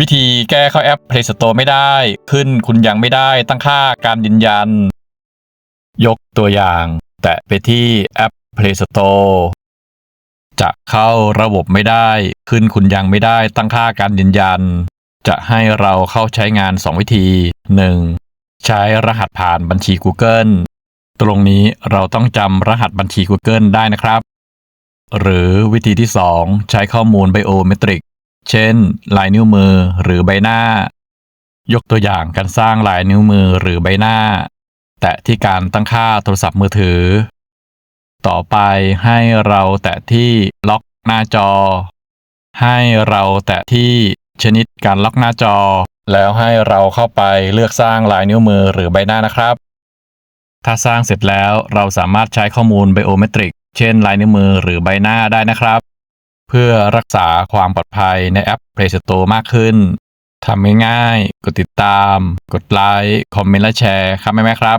วิธีแก้เข้าแอป Play Store ไม่ได้ ขึ้นคุณยังไม่ได้ตั้งค่าการยืนยัน ยกตัวอย่าง แตะไปที่แอป Play Store จะเข้าระบบไม่ได้ ขึ้นคุณยังไม่ได้ตั้งค่าการยืนยัน จะให้เราเข้าใช้งาน 2 วิธี 1. ใช้รหัสผ่านบัญชี Google ตรงนี้เราต้องจำรหัสบัญชี Google ได้นะครับ หรือวิธีที่ 2 ใช้ข้อมูลไบโอเมตริก เช่น ลายนิ้วมือหรือใบหน้า ยกตัวอย่างการสร้างลายนิ้วมือหรือใบหน้า แตะที่การตั้งค่าโทรศัพท์มือถือ ต่อไปให้เราแตะที่ล็อกหน้าจอ ให้เราแตะที่ชนิดการล็อกหน้าจอ แล้วให้เราเข้าไปเลือกสร้างลายนิ้วมือหรือใบหน้านะครับ ถ้าสร้างเสร็จแล้วเราสามารถใช้ข้อมูลไบโอเมตริก เช่น ลายนิ้วมือหรือใบหน้าได้นะครับ พื่อรักษาความปลอดภัยในแอป Play Store มากขึ้นทำง่ายๆ กดติดตาม กดไลค์ คอมเมนต์และแชร์ครับแม่ๆครับ